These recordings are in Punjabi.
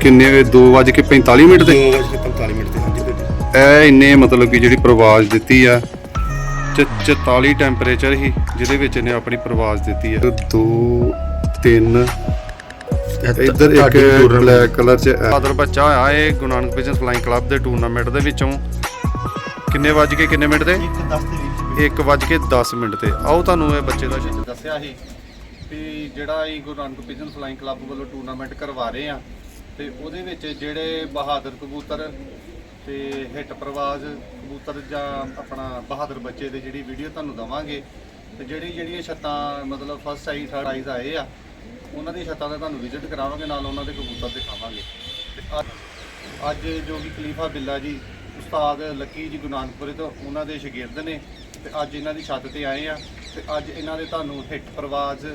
ਕਿੰਨੇ 2:45 ਮਿੰਟ ਤੇ 2:45 ਮਿੰਟ ਤੇ ਹਾਂਜੀ ਭਾਜੀ। ਇਹ ਇੰਨੇ ਮਤਲਬ ਕਿ ਜਿਹੜੀ ਪ੍ਰਵਾਜ਼ ਦਿੱਤੀ ਆ ਚ- 44 ਟੈਂਪਰੇਚਰ ਹੀ ਜਿਹਦੇ ਵਿੱਚ ਇਹਨੇ ਆਪਣੀ ਪ੍ਰਵਾਜ਼ ਦਿੱਤੀ ਆ। 2 3 ਇੱਧਰ ਇੱਕ ਬਲੈਕ ਕਲਰ ਚ ਫਾਦਰ ਬੱਚਾ ਹੋਇਆ ਇਹ ਗੁਰੂ ਨਾਨਕ ਫਲਾਈਂਗ ਕਲੱਬ ਦੇ ਟੂਰਨਾਮੈਂਟ ਦੇ ਵਿੱਚੋਂ। ਕਿੰਨੇ ਵੱਜ ਕੇ ਕਿੰਨੇ ਮਿੰਟ ਤੇ 1:10 ਦੇ ਵਿੱਚ 1 ਵੱਜ ਕੇ 10 ਮਿੰਟ ਤੇ। ਆਓ ਤੁਹਾਨੂੰ ਇਹ ਬੱਚੇ ਦਾ ਦੱਸਿਆ ਸੀ ਵੀ ਜਿਹੜਾ ਇਹ Guru Nanak business flying club ਵੱਲੋਂ ਟੂਰਨਾਮੈਂਟ ਕਰਵਾ ਰਹੇ ਆ ਤੇ ਉਹਦੇ ਵਿੱਚ ਜਿਹੜੇ ਬਹਾਦਰ ਕਬੂਤਰ ਤੇ ਹਿੱਟ ਪ੍ਰਵਾਜ਼ ਕਬੂਤਰ ਜਾਂ ਆਪਣਾ ਬਹਾਦਰ ਬੱਚੇ ਦੇ ਜਿਹੜੀ ਵੀਡੀਓ ਤੁਹਾਨੂੰ ਦਵਾਂਗੇ, ਤੇ ਜਿਹੜੀ ਜਿਹੜੀਆਂ ਛੱਤਾਂ, ਮਤਲਬ ਫਸਟ ਆਈ ਥਰਡ ਆਈਜ਼ ਆਏ ਆ, ਉਹਨਾਂ ਦੀ ਛੱਤਾਂ ਦਾ ਤੁਹਾਨੂੰ ਵਿਜ਼ਿਟ ਕਰਾਵਾਂਗੇ, ਨਾਲ ਉਹਨਾਂ ਦੇ ਕਬੂਤਰ ਦਿਖਾਵਾਂਗੇ। ਤੇ ਅੱਜ- ਜੋ ਕਿ ਖਲੀਫਾ ਬਿੱਲਾ ਜੀ, ਉਸਤਾਦ ਲੱਕੀ ਜੀ ਗੁਰੂ ਨਾਨਕਪੁਰੇ ਤੋਂ ਉਹਨਾਂ ਦੇ ਸ਼ਾਗਿਰਦ ਨੇ, ਤੇ ਅੱਜ ਇਹਨਾਂ ਦੀ ਛੱਤ ਤੇ ਆਏ ਆ, ਤੇ ਅੱਜ ਇਹਨਾਂ ਦੇ ਤੁਹਾਨੂੰ ਹਿੱਟ ਪ੍ਰਵਾਜ਼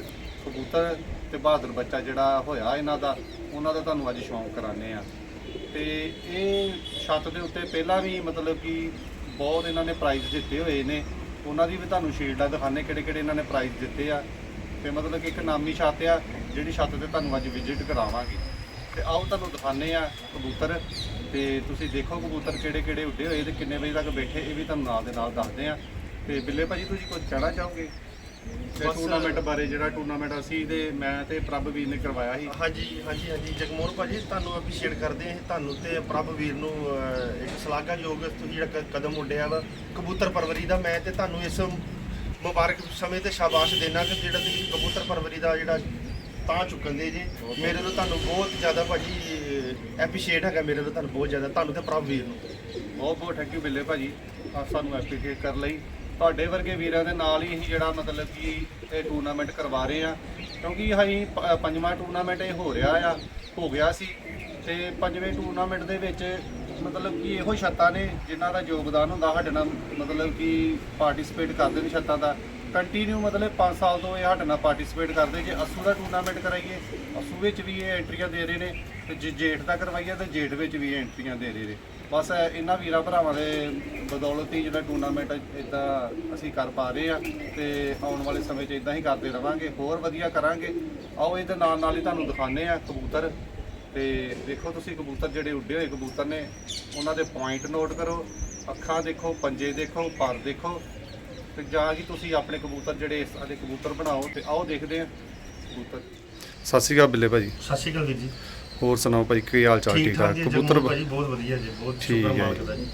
ਕਬੂਤਰ ਤੇ ਬਹਾਦਰ ਬੱਚਾ ਜਿਹੜਾ ਹੋਇਆ ਇਹਨਾਂ ਦਾ, ਉਹਨਾਂ ਦਾ ਤੁਹਾਨੂੰ ਅੱਜ ਸ਼ੌਂਕ ਕਰਾਣੇ ਆ ਤੇ ਇਹ ਛੱਤ ਦੇ ਉੱਤੇ ਪਹਿਲਾਂ ਵੀ ਮਤਲਬ ਕਿ ਬਹੁਤ ਇਹਨਾਂ ਨੇ ਪ੍ਰਾਈਜ਼ ਦਿੱਤੇ ਹੋਏ ਨੇ। ਉਹਨਾਂ ਦੀ ਵੀ ਤੁਹਾਨੂੰ ਸ਼ੀਲਡਾਂ ਦਿਖਾਣੇ ਕਿਹੜੇ ਕਿਹੜੇ ਇਹਨਾਂ ਨੇ ਪ੍ਰਾਈਜ਼ ਦਿੱਤੇ ਆ। ਤੇ ਮਤਲਬ ਕਿ ਇੱਕ ਨਾਮੀ ਛੱਤ ਆ, ਜਿਹੜੀ ਛੱਤ ਤੇ ਤੁਹਾਨੂੰ ਅੱਜ ਵਿਜ਼ਿਟ ਕਰਾਵਾਂਗੇ। ਤੇ ਆਓ ਤੁਹਾਨੂੰ ਦਿਖਾਣੇ ਆ ਕਬੂਤਰ। ਤੇ ਤੁਸੀਂ ਦੇਖੋ ਕਬੂਤਰ ਕਿਹੜੇ ਕਿਹੜੇ ਉੱਡੇ ਹੋਏ ਤੇ ਕਿੰਨੇ ਵਜੇ ਤੱਕ ਬੈਠੇ, ਇਹ ਵੀ ਤੁਹਾਨੂੰ ਨਾਲ ਦੇ ਨਾਲ ਦੱਸਦੇ ਆ ਤੇ ਬਿੱਲੇ ਭਾਜੀ, ਤੁਸੀਂ ਕੁਝ ਕਹਿਣਾ ਚਾਹੋਗੇ? ਤੇ ਟੂਰਨਾਮੈਂਟ ਬਾਰੇ ਜਿਹੜਾ ਟੂਰਨਾਮੈਂਟ ਅਸੀਂ ਤੇ ਮੈਂ ਤੇ ਪ੍ਰਭ ਵੀਰ ਨੇ ਕਰਵਾਇਆ ਸੀ। ਹਾਂਜੀ ਹਾਂਜੀ ਹਾਂਜੀ। ਜਗਮੋਹਨ ਭਾਜੀ ਤੁਹਾਨੂੰ ਅਪਰੀਸ਼ੀਏਟ ਕਰਦੇ ਹਾਂ। ਤੁਹਾਨੂੰ ਤੇ ਪ੍ਰਭ ਵੀਰ ਨੂੰ ਅਹ, ਇੱਕ ਸ਼ਲਾਘਾਯੋਗ ਤੁਸੀਂ ਜਿਹੜਾ ਕ- ਕਦਮ ਉੱਡਿਆ ਵਾ ਕਬੂਤਰ ਪਰਵਰੀ ਦਾ ਮੈਂ ਤੇ ਤੁਹਾਨੂੰ ਇਸ ਮੁਬਾਰਕ ਸਮੇਂ ਤੇ ਸ਼ਾਬਾਸ਼ ਦੇਣਾ ਕਿ ਜਿਹੜਾ ਤੁਸੀਂ ਕਬੂਤਰ ਪਰਵਰੀ ਦਾ ਜਿਹੜਾ ਤਾਂ ਚੁੱਕਣ ਦੇ ਜੇ। ਮੇਰੇ ਤੋਂ ਤੁਹਾਨੂੰ ਬਹੁਤ ਜ਼ਿਆਦਾ ਭਾਜੀ ਐਪਰੀਸ਼ੀਏਟ ਹੈਗਾ ਮੇਰੇ ਤੋਂ ਤੁਹਾਨੂੰ ਬਹੁਤ ਜ਼ਿਆਦਾ। ਤੁਹਾਨੂੰ ਤੇ ਪ੍ਰਭ ਵੀਰ ਨੂੰ। ਬਹੁਤ ਬਹੁਤ ਥੈਂਕ ਯੂ ਬਿੱਲੇ ਭਾਜੀ। ਆ ਸਾਨੂੰ ਐਪਰੀਸ਼ੀਏਟ ਕਰ ਲਈ। ਤੁਹਾਡੇ ਵਰਗੇ ਵੀਰਾਂ ਦੇ ਨਾਲ ਹੀ ਅਸੀਂ ਜਿਹੜਾ ਮਤਲਬ ਕਿ ਇਹ ਟੂਰਨਾਮੈਂਟ ਕਰਵਾ ਰਹੇ ਆ ਕਿਉਂਕਿ ਅਸੀਂ ਪ- ਪੰਜਵਾਂ ਟੂਰਨਾਮੈਂਟ ਇਹ ਹੋ ਰਿਹਾ ਆ, ਹੋ ਗਿਆ ਸੀ। ਤੇ ਪੰਜਵੇਂ ਟੂਰਨਾਮੈਂਟ ਦੇ ਵਿੱਚ ਮਤਲਬ ਕਿ ਇਹੋ ਛੱਤਾਂ ਨੇ ਜਿਨ੍ਹਾਂ ਦਾ ਯੋਗਦਾਨ ਹੁੰਦਾ ਸਾਡੇ ਨਾਲ, ਮਤਲਬ ਕਿ ਪਾਰਟਿਸਿਪੇਟ ਕਰਦੇ ਨੇ ਛੱਤਾਂ ਦਾ। ਕੰਟੀਨਿਊ ਮਤਲਬ 5 ਸਾਲ ਤੋਂ ਇਹ ਸਾਡੇ ਨਾਲ ਪਾਰਟਿਸਿਪੇਟ ਕਰਦੇ ਜੇ। ਅਸੂ ਦਾ ਟੂਰਨਾਮੈਂਟ ਕਰਾਈਏ, ਅਸੂ ਵਿੱਚ ਵੀ ਇਹ ਐਂਟਰੀਆਂ ਦੇ ਰਹੇ ਨੇ। ਤੇ ਜੇ ਜੇਠ ਦਾ ਕਰਵਾਈਏ, ਤੇ ਜੇਠ ਵਿੱਚ ਵੀ ਇਹ ਐਂਟਰੀਆਂ ਦੇ ਰਹੇ ਨੇ। ਬਸ ਇਹਨਾਂ ਵੀਰਾਂ ਭਰਾਵਾਂ ਦੇ ਬਦੌਲਤ ਹੀ ਜਿਹੜਾ ਟੂਰਨਾਮੈਂਟ ਇਦਾਂ ਅਸੀਂ ਕਰ ਪਾ ਰਹੇ ਆ ਤੇ ਆਉਣ ਵਾਲੇ ਸਮੇਂ 'ਚ ਇਦਾਂ ਹੀ ਕਰਦੇ ਰਵਾਂਗੇ ਹੋਰ ਵਧੀਆ ਕਰਾਂਗੇ। ਆਓ ਇਹਦੇ ਨਾਲ ਨਾਲ ਹੀ ਤੁਹਾਨੂੰ ਦਿਖਾਣੇ ਆ ਕਬੂਤਰ। ਤੇ ਦੇਖੋ ਤੁਸੀਂ ਕਬੂਤਰ ਜਿਹੜੇ ਉੱਡੇ ਹੋਏ ਕਬੂਤਰ ਨੇ ਉਹਨਾਂ ਦੇ ਪੁਆਇੰਟ ਨੋਟ ਕਰੋ ਅੱਖਾਂ ਦੇਖੋ ਪੰਜੇ ਦੇਖੋ ਪਰ ਦੇਖੋ। ਤੇ ਜਾਂ ਕਿ ਤੁਸੀਂ ਆਪਣੇ ਕਬੂਤਰ ਜਿਹੜੇ ਇਸ ਤਰ੍ਹਾਂ ਦੇ ਕਬੂਤਰ ਬਣਾਓ ਤੇ ਆਓ ਦੇਖਦੇ ਆ ਕਬੂਤਰ। ਸਤਿ ਸ਼੍ਰੀ ਅਕਾਲ ਬਿੱਲੇ ਭਾਜੀ। ਸਤਿ ਸ਼੍ਰੀ ਅਕਾਲ ਵੀਰ ਜੀ। ਹੋਰ ਸੁਣਾਓ ਭਾਈ ਕੀ ਹਾਲ ਚਾਲ? ਠੀਕ ਠਾਕ ਕਬੂਤਰ ਭਾਜੀ ਬਹੁਤ ਵਧੀਆ ਜੀ ਬਹੁਤ ਸ਼ੁਕਰ ਹੈ ਮਾਲਕ ਜੀ। ਦਾ ਜੀ।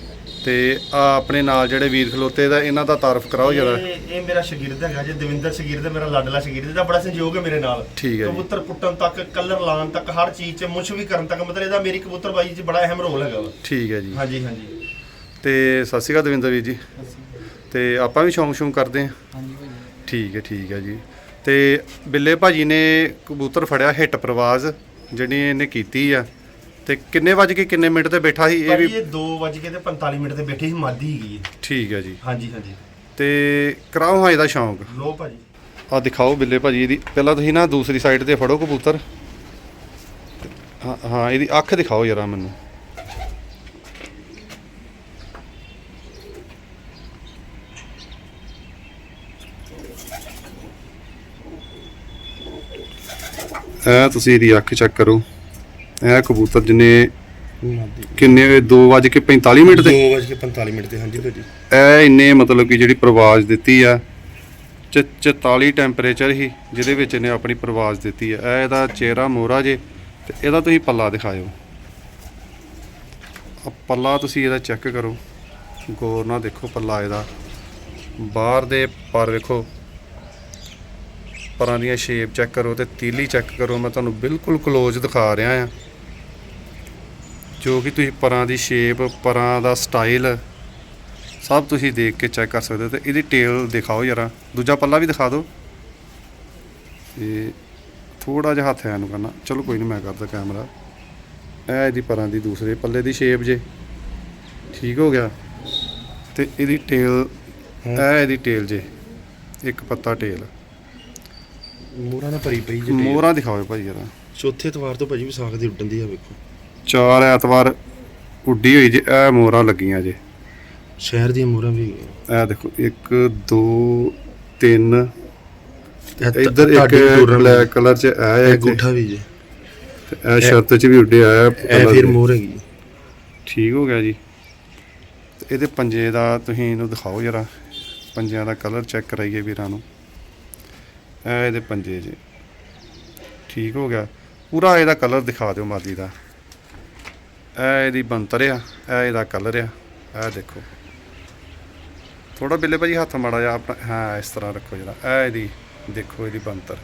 ਤੇ ਆ ਆਪਣੇ ਨਾਲ ਜਿਹੜੇ ਵੀਰ ਖਲੋਤੇ ਦਾ ਇਹਨਾਂ ਦਾ ਤਾਰਫ ਕਰਾਓ ਜਰਾ। ਇਹ ਇਹ ਮੇਰਾ ਸ਼ਾਗਿਰਦ ਹੈਗਾ ਜੀ ਦਵਿੰਦਰ ਸ਼ਾਗਿਰਦ ਮੇਰਾ ਲਾਡਲਾ ਸ਼ਾਗਿਰਦ ਦਾ ਬੜਾ ਸਹਿਯੋਗ ਹੈ ਮੇਰੇ ਨਾਲ। ਠੀਕ ਹੈ ਜੀ। ਕਬੂਤਰ ਪੁੱਟਣ ਤੱਕ ਕਲਰ ਲਾਉਣ ਤੱਕ ਹਰ ਚੀਜ਼ 'ਚ ਮੁੱਛ ਵੀ ਕਰਨ ਤੱਕ ਮਤਲਬ ਇਹਦਾ ਮੇਰੀ ਕਬੂਤਰਬਾਜੀ 'ਚ ਬੜਾ ਅਹਿਮ ਰੋਲ ਹੈਗਾ ਵਾ। ਠੀਕ ਹੈ ਜੀ। ਹਾਂਜੀ ਹਾਂਜੀ। ਤੇ ਸਤਿ ਸ਼੍ਰੀ ਅਕਾਲ ਦਵਿੰਦਰ ਵੀਰ ਜੀ। ਤੇ ਆਪਾਂ ਵੀ ਸ਼ੌਂਕ ਸ਼ੌਂਕ ਕਰਦੇ ਹਾਂ? ਹਾਂਜੀ ਭਾਜੀ। ਠੀਕ ਹੈ ਠੀਕ ਹੈ ਜੀ। ਤੇ ਬਿੱਲੇ ਭਾਜੀ ਨੇ ਕਬੂਤਰ ਫੜਿਆ ਹਿੱਟ ਪ੍ਰਵਾਜ਼। ਜਿਹੜੀ ਇਹਨੇ ਕੀਤੀ ਆ ਤੇ ਕਿੰਨੇ ਵਜ ਕੇ ਕਿੰਨੇ ਮਿੰਟ ਤੇ ਬੈਠਾ ਸੀ? ਇਹ ਵੀ ਇਹ 2 ਵਜੇ ਕੇ ਤੇ 45 ਮਿੰਟ ਤੇ ਬੈਠੀ ਸੀ ਮਾਦੀ ਹੈਗੀ ਹੈ ਠੀਕ ਹੈ ਜੀ। ਹਾਂਜੀ ਹਾਂਜੀ। ਤੇ ਕਰਾਓ ਹਾਂ ਇਹਦਾ ਸ਼ੌਂਕ। ਲੋ ਭਾਜੀ। ਆ ਦਿਖਾਓ ਬਿੱਲੇ ਭਾਜੀ ਇਹਦੀ। ਪਹਿਲਾਂ ਤੁਸੀਂ ਨਾ ਦੂਸਰੀ ਸਾਈਡ ਤੇ ਫੜੋ ਕਬੂਤਰ। ਹਾਂ ਹਾਂ ਇਹਦੀ ਅੱਖ ਦਿਖਾਓ ਜਰਾ ਮੈਨੂੰ। ਇਹ ਤੁਸੀਂ ਇਹਦੀ ਅੱਖ ਚੈੱਕ ਕਰੋ। ਇਹ ਕਬੂਤਰ ਜਿਹਨੇ ਕਿੰਨੇ 2:45 ਮਿੰਟ ਤੇ? 2:45 ਮਿੰਟ ਤੇ ਹਾਂਜੀ ਭਾਜੀ ਇਹ ਇੰਨੇ ਮਤਲਬ ਕਿ ਜਿਹੜੀ ਪ੍ਰਵਾਜ਼ ਦਿੱਤੀ ਆ ਚ- 44 ਟੈਂਪਰੇਚਰ ਹੀ ਜਿਹਦੇ ਵਿੱਚ ਇਹਨੇ ਆਪਣੀ ਪ੍ਰਵਾਜ਼ ਦਿੱਤੀ ਆ। ਇਹ ਇਹਦਾ ਚਿਹਰਾ ਮੋਹਰਾ ਜੇ ਤੇ ਇਹਦਾ ਤੁਸੀਂ ਪੱਲਾ ਦਿਖਾਇਓ। ਆ ਪੱਲਾ ਤੁਸੀਂ ਇਹਦਾ ਚੈੱਕ ਕਰੋ। ਗੌਰ ਨਾਲ ਦੇਖੋ ਪੱਲਾ ਇਹਦਾ। ਬਾਹਰ ਦੇ ਪਰ ਵੇਖੋ। ਪਰਾਂ ਦੀਆਂ ਸ਼ੇਪ ਚੈੱਕ ਕਰੋ ਤੇ ਤੀਲੀ ਚੈੱਕ ਕਰੋ, ਮੈਂ ਤੁਹਾਨੂੰ ਬਿਲਕੁਲ ক্লোਜ਼ ਦਿਖਾ ਰਿਹਾ ਆ ਜੋ ਕਿ ਤੁਸੀਂ ਪਰਾਂ ਦੀ ਸ਼ੇਪ ਪਰਾਂ ਦਾ ਸਟਾਈਲ ਸਭ ਤੁਸੀਂ ਦੇਖ ਕੇ ਚੈੱਕ ਕਰ ਸਕਦੇ ਹੋ ਤੇ ਇਹਦੀ ਟੇਲ ਦਿਖਾਓ ਜਰਾ। ਦੂਜਾ ਪੱਲਾ ਵੀ ਦਿਖਾ ਦਿਓ। ਇਹ ਥੋੜਾ ਜਿਹਾ ਹੱਥ ਐ ਨੂੰ ਕਰਨਾ। ਚਲੋ ਕੋਈ ਨਹੀਂ ਮੈਂ ਕਰਦਾ ਕੈਮਰਾ ਇਹ ਇਹਦੀ ਪਰਾਂ ਦੀ ਦੂਸਰੇ ਪੱਲੇ ਦੀ ਸ਼ੇਪ ਜੇ। ਠੀਕ ਹੋ ਗਿਆ। ਤੇ ਇਹਦੀ ਟੇਲ ਇਹ ਇਹਦੀ ਟੇਲ ਜੇ। ਇੱਕ ਪੱਤਾ ਟੇਲ ਮੋਹਰਾ ਨਾਲ ਭਰੀ ਪਈ ਜੀ ਮੋਹਰਾਂ ਦਿਖਾਓ ਭਾਈ ਜਰਾ। ਚੌਥੇ ਤਵਾਰ ਤੋਂ ਭਾਜੀ ਵਿਸਾਖ ਦੀ ਉੱਡਣ ਦੀ ਆ ਵੇਖੋ। ਚਾਰ ਐਤਵਾਰ ਉੱਡੀ ਹੋਈ ਜੇ ਇਹ ਮੋਹਰਾਂ ਲੱਗੀਆਂ ਜੇ। ਸ਼ਹਿਰ ਦੀਆਂ ਮੋਹਰਾਂ ਵੀ ਇਹ ਦੇਖੋ 1 2 3 ਇਹ ਤ- ਇੱਧਰ ਇੱਕ ਬਲੈਕ ਕਲਰ ਚ ਇਹ ਹੈ। ਅੰਗੂਠਾ ਵੀ ਜੀ। ਇਹ ਛੱਤ 'ਚ ਵੀ ਉੱਡਿਆ ਆ ਇਹ ਫਿਰ ਮੋਰ ਹੈਗੀ। ਠੀਕ ਹੋ ਗਿਆ ਜੀ। ਇਹਦੇ ਪੰਜੇ ਦਾ ਤੁਸੀਂ ਇਹਨੂੰ ਦਿਖਾਓ ਜਰਾ। ਪੰਜਿਆਂ ਦਾ ਕਲਰ ਚੈੱਕ ਕਰਾਈਏ ਵੀਰਾਂ ਨੂੰ। ਇਹ ਇਹਦੇ ਪੰਜੇ ਜੀ। ਠੀਕ ਹੋ ਗਿਆ। ਪੂਰਾ ਇਹਦਾ ਕਲਰ ਦਿਖਾ ਦਿਓ ਮਾਦੀ ਦਾ। ਇਹ ਇਹਦੀ ਬੰਤਰ ਆ ਇਹ ਇਹਦਾ ਕਲਰ ਆ। ਇਹ ਦੇਖੋ। ਥੋੜਾ ਬਿੱਲੇ ਭਾਜੀ ਹੱਥ ਮਾੜਾ ਜਿਹਾ ਆਪਣਾ, ਹਾਂ, ਇਸ ਤਰ੍ਹਾਂ ਰੱਖੋ ਜਰਾ। ਇਹ ਇਹਦੀ, ਦੇਖੋ ਇਹਦੀ ਬੰਤਰ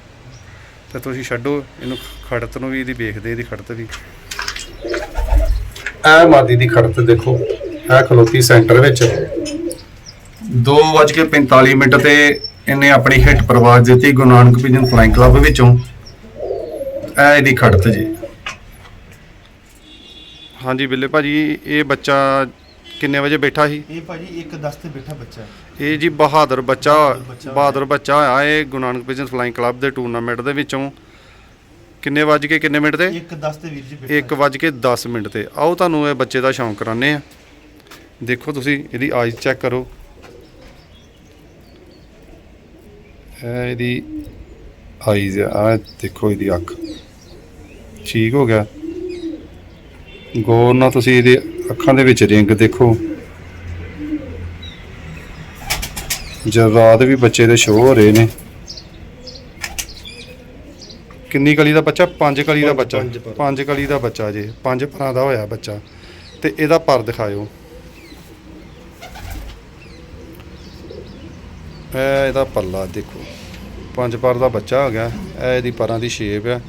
ਤੇ ਤੁਸੀਂ ਛੱਡੋ, ਇਹਨੂੰ ਖੜਤ ਨੂੰ ਵੀ ਇਹਦੀ ਵੇਖਦੇ, ਇਹਦੀ ਖੜਤ ਵੀ। ਇਹ ਮਾਦੀ ਦੀ ਖੜਤ ਦੇਖੋ। ਇਹ ਖਲੋਤੀ ਸੈਂਟਰ ਵਿੱਚ। 2:45 ਮਿੰਟ ਤੇ ਇਹਨੇ ਆਪਣੀ ਹਿੱਟ ਪ੍ਰਵਾਜ ਦਿੱਤੀ Guru Nanak pigeon flying club ਵਿੱਚੋਂ। ਇਹ ਇਹਦੀ ਖੜਤ ਜੀ। ਹਾਂਜੀ ਬਿੱਲੇ ਭਾਜੀ ਇਹ ਬੱਚਾ ਕਿੰਨੇ ਵਜੇ ਬੈਠਾ ਸੀ? ਇਹ ਭਾਜੀ ਇੱਕ 10 ਤੇ ਬੈਠਾ ਬੱਚਾ। ਇਹ ਜੀ ਬਹਾਦਰ ਬੱਚਾ ਬਹਾਦਰ ਬੱਚਾ। ਹੋਇਆ ਇਹ Guru Nanak pigeon flying club ਦੇ ਟੂਰਨਾਮੈਂਟ ਦੇ ਵਿੱਚੋਂ। ਕਿੰਨੇ ਵੱਜ ਕੇ ਕਿੰਨੇ ਮਿੰਟ ਤੇ ਇੱਕ 10 ਤੇ ਵੀਰ ਜੀ ਬੈਠਾ। ਇੱਕ ਵੱਜ ਕੇ 10 ਮਿੰਟ ਤੇ। ਆਓ ਤੁਹਾਨੂੰ ਇਹ ਬੱਚੇ ਦਾ ਸ਼ੌਂਕ ਕਰਾਨੇ ਆ ਦੇਖੋ ਤੁਸੀਂ ਇਹਦੀ ਆਈਜ਼ ਚੈੱਕ ਕਰੋ ਇਹ ਇਹਦੀ ਆਈਜ਼ ਆ ਦੇਖੋ ਇਹਦੀ ਅੱਖ। ਠੀਕ ਹੋ ਗਿਆ। ਗੌਰ ਨਾਲ ਤੁਸੀਂ ਇਹਦੇ ਅੱਖਾਂ ਦੇ ਵਿੱਚ ਰਿੰਗ ਦੇਖੋ। ਜਰਾਦ ਵੀ ਬੱਚੇ ਦੇ ਸ਼ੋਅ ਹੋ ਰਹੇ ਨੇ। ਕਿੰਨੀ ਕਲੀ ਦਾ ਬੱਚਾ? ਪੰਜ ਕਲੀ ਦਾ ਬੱਚਾ। ਪੰਜ ਕਲੀ ਦਾ ਬੱਚਾ ਜੇ। ਪੰਜ ਭਰਾ ਦਾ ਹੋਇਆ ਬੱਚਾ। ਤੇ ਇਹਦਾ ਪਰ ਦਿਖਾਇਓ। ਇਹ ਇਹਦਾ ਪੱਲਾ ਦੇਖੋ। ਪੰਜ ਪਰ ਦਾ ਬੱਚਾ ਹੋ ਗਿਆ। ਇਹ ਇਹਦੀ ਪਰਾਂ ਦੀ ਸ਼ੇਪ ਆ।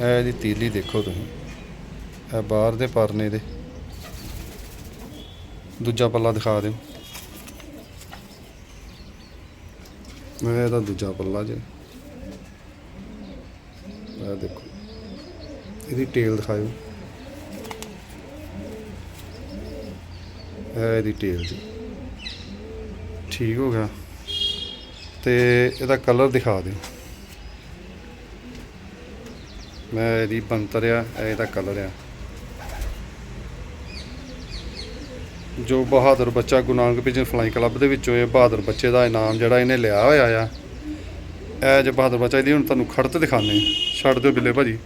ਇਹ ਇਹਦੀ ਤੀਲੀ ਦੇਖੋ ਤੁਸੀਂ। ਇਹ ਬਾਹਰ ਦੇ ਪਰ ਨੇ ਇਹਦੇ ਦੂਜਾ ਪੱਲਾ ਦਿਖਾ ਦਿਓ। ਇਹ ਇਹਦਾ ਦੂਜਾ ਪੱਲਾ ਜੇ। ਇਹ ਦੇਖੋ। ਇਹਦੀ ਟੇਲ ਦਿਖਾਇਓ। ਇਹ ਇਹਦੀ ਟੇਲ ਜੀ। ਠੀਕ ਹੋ ਗਿਆ। ਤੇ ਇਹਦਾ ਕਲਰ ਦਿਖਾ ਦਿਓ ਮੈਂ ਇਹਦੀ ਬੰਤਰ ਆ ਇਹਦਾ ਕਲਰ ਆ। ਜੋ ਬਹਾਦਰ ਬੱਚਾ Guru Nanak pigeon fly club ਦੇ ਵਿੱਚੋਂ ਇਹ ਬਹਾਦਰ ਬੱਚੇ ਦਾ ਇਨਾਮ ਜਿਹੜਾ ਇਹਨੇ ਲਿਆ ਹੋਇਆ ਆ, ਇਹ ਜੇ ਬਹਾਦਰ ਬੱਚਾ ਇਹਦੀ ਹੁਣ ਤੁਹਾਨੂੰ ਖੜਤ ਦਿਖਾਣੇ ਛੱਡ ਦਿਓ ਬਿੱਲੇ ਭਾਜੀ।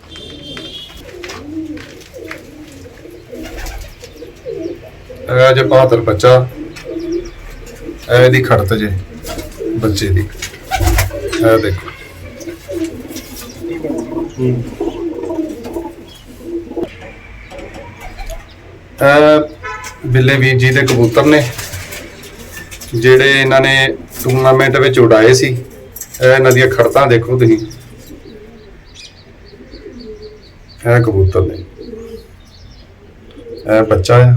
ਇਹ ਜੇ ਬਹਾਦਰ ਬੱਚਾ ਇਹਦੀ ਖੜਤ ਜੇ, ਬੱਚੇ ਦੀ। ਇਹ ਦੇਖੋ। ਇਹ ਬਿੱਲੇ ਵੀਰ ਜੀ ਦੇ ਕਬੂਤਰ ਨੇ, ਜਿਹੜੇ ਇਹਨਾਂ ਨੇ ਟੂਰਨਾਮੈਂਟ ਵਿੱਚ ਉਡਾਏ ਸੀ। ਇਹਨਾਂ ਦੀਆਂ ਖੜਤਾਂ ਦੇਖੋ ਤੁਸੀਂ। ਇਹ ਕਬੂਤਰ ਨੇ। ਇਹ ਬੱਚਾ ਹੈ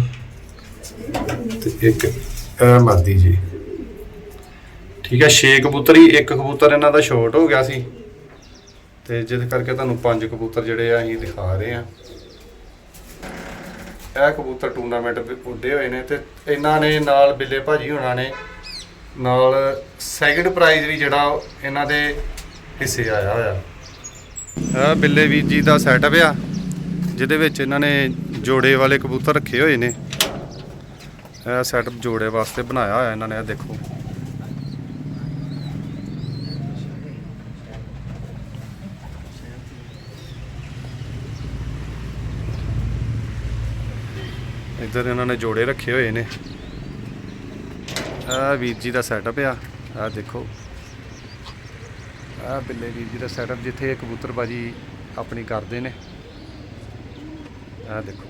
ਤੇ ਇੱਕ ਇਹ ਮਾਦੀ ਜੀ। ਠੀਕ ਹੈ ਛੇ ਕਬੂਤਰ ਹੀ ਇੱਕ ਕਬੂਤਰ ਇਹਨਾਂ ਦਾ ਸ਼ਾਰਟ ਹੋ ਗਿਆ ਸੀ। ਤੇ ਜਿਹਦੇ ਕਰਕੇ ਤੁਹਾਨੂੰ ਪੰਜ ਕਬੂਤਰ ਜਿਹੜੇ ਆ ਅਸੀਂ ਦਿਖਾ ਰਹੇ ਆ। ਇਹ ਕਬੂਤਰ ਟੂਰਨਾਮੈਂਟ ਉੱਡੇ ਹੋਏ ਨੇ ਤੇ ਇਹਨਾਂ ਨੇ ਨਾਲ ਬਿੱਲੇ ਭਾਜੀ ਹੋਣਾ ਨੇ, ਨਾਲ ਸੈਕਿੰਡ ਪ੍ਰਾਈਜ਼ ਵੀ ਜਿਹੜਾ ਇਹਨਾਂ ਦੇ ਹਿੱਸੇ ਆਇਆ ਹੋਇਆ। ਇਹ ਬਿੱਲੇ ਵੀਰ ਜੀ ਦਾ ਸੈਟਅਪ ਆ, ਜਿਹਦੇ ਵਿੱਚ ਇਹਨਾਂ ਨੇ ਜੋੜੇ ਵਾਲੇ ਕਬੂਤਰ ਰੱਖੇ ਹੋਏ ਨੇ। ਇਹ ਸੈਟਅਪ ਜੋੜੇ ਵਾਸਤੇ ਬਣਾਇਆ ਹੋਇਆ ਇਹਨਾਂ ਨੇ ਇਹ ਦੇਖੋ। ਇੱਧਰ ਇਹਨਾਂ ਨੇ ਜੋੜੇ ਰੱਖੇ ਹੋਏ ਨੇ। ਆ ਵੀਰ ਜੀ ਦਾ ਸੈਟਅਪ ਆ। ਆ ਦੇਖੋ। ਆ ਬਿੱਲੇ ਵੀਰ ਜੀ ਦਾ ਸੈਟਅਪ ਜਿੱਥੇ ਇਹ ਕਬੂਤਰਬਾਜੀ ਆਪਣੀ ਕਰਦੇ ਨੇ। ਆ ਦੇਖੋ।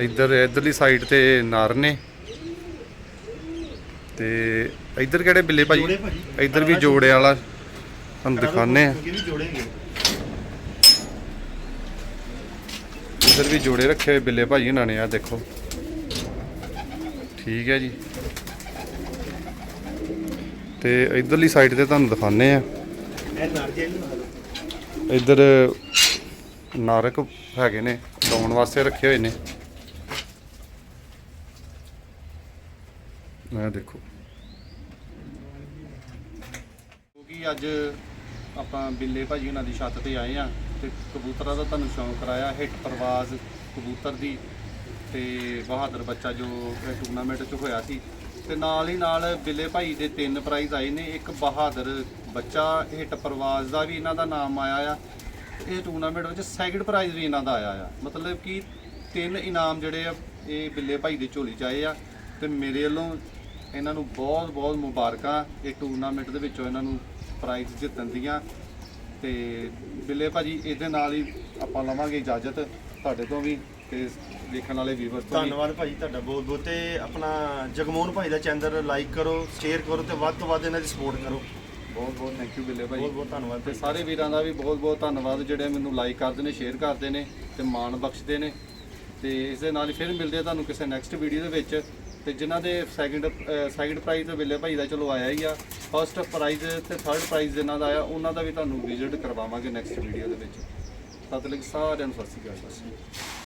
ਇੱਧਰ ਇੱਧਰਲੀ ਸਾਈਡ ਤੇ ਨਰ ਨੇ। ਤੇ ਇੱਧਰ ਕਿਹੜੇ ਬਿੱਲੇ ਭਾਜੀ। ਇੱਧਰ ਵੀ ਜੋੜੇ ਵਾਲਾ। ਤੁਹਾਨੂੰ ਦਿਖਾਣੇ ਆ ਇਹ ਵੀ ਜੋੜੇਗੇ ਇੱਧਰ ਵੀ ਜੋੜੇ ਰੱਖੇ ਹੋਏ ਬਿੱਲੇ ਭਾਜੀ ਉਹਨਾਂ ਨੇ ਆ ਦੇਖੋ। ਠੀਕ ਹੈ ਜੀ। ਤੇ ਇਧਰਲੀ ਸਾਈਡ ਤੇ ਤੁਹਾਨੂੰ ਦਿਖਾਣੇ ਆ ਇਹ ਨਾਰਕ ਹੈਗੇ ਨੇ, ਲਾਉਣ ਵਾਸਤੇ ਰੱਖੇ ਹੋਏ ਨੇ। ਮੈਂ ਦੇਖੋ। ਕਿਉਂਕਿ ਅੱਜ ਆਪਾਂ ਬਿੱਲੇ ਭਾਜੀ ਉਹਨਾਂ ਦੀ ਛੱਤ ਤੇ ਆਏ ਆ ਤੇ ਕਬੂਤਰਾਂ ਦਾ ਤੁਹਾਨੂੰ ਸ਼ੌਂਕ ਕਰਾਇਆ, ਹਿੱਟ ਪ੍ਰਵਾਜ਼ ਕਬੂਤਰ ਦੀ ਤੇ ਬਹਾਦਰ ਬੱਚਾ ਜੋ ਟੂਰਨਾਮੈਂਟ 'ਚ ਹੋਇਆ ਸੀ। ਤੇ ਨਾਲ ਹੀ ਨਾਲ ਬਿੱਲੇ ਭਾਈ ਦੇ ਤਿੰਨ ਪ੍ਰਾਈਜ਼ ਆਏ ਨੇ, ਇੱਕ ਬਹਾਦਰ ਬੱਚਾ, ਹਿੱਟ ਟੱਪਰਵਾਜ਼ ਦਾ ਵੀ ਇਹਨਾਂ ਦਾ ਨਾਮ ਆਇਆ ਆ। ਇਹ ਟੂਰਨਾਮੈਂਟ ਵਿੱਚ ਸੈਕਿੰਡ ਪ੍ਰਾਈਜ਼ ਵੀ ਇਹਨਾਂ ਦਾ ਆਇਆ ਆ। ਮਤਲਬ ਕਿ ਤਿੰਨ ਇਨਾਮ ਜਿਹੜੇ ਆ, ਇਹ ਬਿੱਲੇ ਭਾਈ ਦੇ ਝੋਲੀ ਚ ਆਏ ਆ ਤੇ ਮੇਰੇ ਵੱਲੋਂ ਇਹਨਾਂ ਨੂੰ ਬਹੁਤ ਬਹੁਤ ਮੁਬਾਰਕਾਂ। ਇਹ ਟੂਰਨਾਮੈਂਟ ਦੇ ਵਿੱਚੋਂ ਇਹਨਾਂ ਨੂੰ ਪ੍ਰਾਈਜ਼ ਜਿੱਤਣ ਦੀਆਂ। ਤੇ ਬਿੱਲੇ ਭਾਜੀ ਇਹਦੇ ਨਾਲ ਹੀ ਆਪਾਂ ਲਵਾਂਗੇ ਇਜਾਜ਼ਤ ਤੁਹਾਡੇ ਤੋਂ ਵੀ ਤੇ ਦੇਖਣ ਵਾਲੇ ਵੀਵਰਸ ਤੋਂ ਵੀ। ਧੰਨਵਾਦ ਭਾਜੀ ਤੁਹਾਡਾ ਬਹੁਤ ਬਹੁਤ ਤੇ ਆਪਣਾ ਜਗਮੋਹਨ ਭਾਈ ਦਾ ਚੈਨਲ ਲਾਈਕ ਕਰੋ ਸ਼ੇਅਰ ਕਰੋ ਤੇ ਵੱਧ ਤੋਂ ਵੱਧ ਇਹਨਾਂ ਦੀ ਸਪੋਰਟ ਕਰੋ। ਬਹੁਤ ਬਹੁਤ ਥੈਂਕ ਯੂ ਬਿੱਲੇ ਭਾਜੀ। ਬਹੁਤ ਬਹੁਤ ਧੰਨਵਾਦ ਤੇ ਭਾਈ ਸਾਰੇ ਵੀਰਾਂ ਦਾ ਵੀ ਬਹੁਤ ਬਹੁਤ ਧੰਨਵਾਦ ਜਿਹੜੇ ਮੈਨੂੰ ਲਾਈਕ ਕਰਦੇ ਨੇ ਸ਼ੇਅਰ ਕਰਦੇ ਨੇ ਤੇ ਮਾਣ ਬਖਸ਼ਦੇ ਨੇ। ਤੇ ਇਸ ਦੇ ਨਾਲ ਹੀ ਫਿਰ ਮਿਲਦੇ ਆ ਤੁਹਾਨੂੰ ਕਿਸੇ ਨੈਕਸਟ ਵੀਡੀਓ ਦੇ ਵਿੱਚ। ਤੇ ਜਿਨ੍ਹਾਂ ਦੇ ਸੈਕਿੰਡ ਸੈਕਿੰਡ ਪ੍ਰਾਈਜ਼ ਤੇ ਬਿੱਲੇ ਭਾਈ ਦਾ ਚਲੋ ਆਇਆ ਹੀ ਆ। ਫਸਟ ਪ੍ਰਾਈਜ਼ ਤੇ ਥਰਡ ਪ੍ਰਾਈਜ਼ ਜਿਨ੍ਹਾਂ ਦਾ ਆਇਆ, ਉਹਨਾਂ ਦਾ ਵੀ ਤੁਹਾਨੂੰ ਵਿਜ਼ਿਟ ਕਰਵਾਵਾਂਗੇ ਨੈਕਸਟ ਵੀਡੀਓ ਦੇ ਵਿੱਚ। ਤਦ ਲਈ ਸਾਰਿਆਂ ਨੂੰ ਸਤਿ ਸ਼੍ਰੀ ਅਕਾਲ।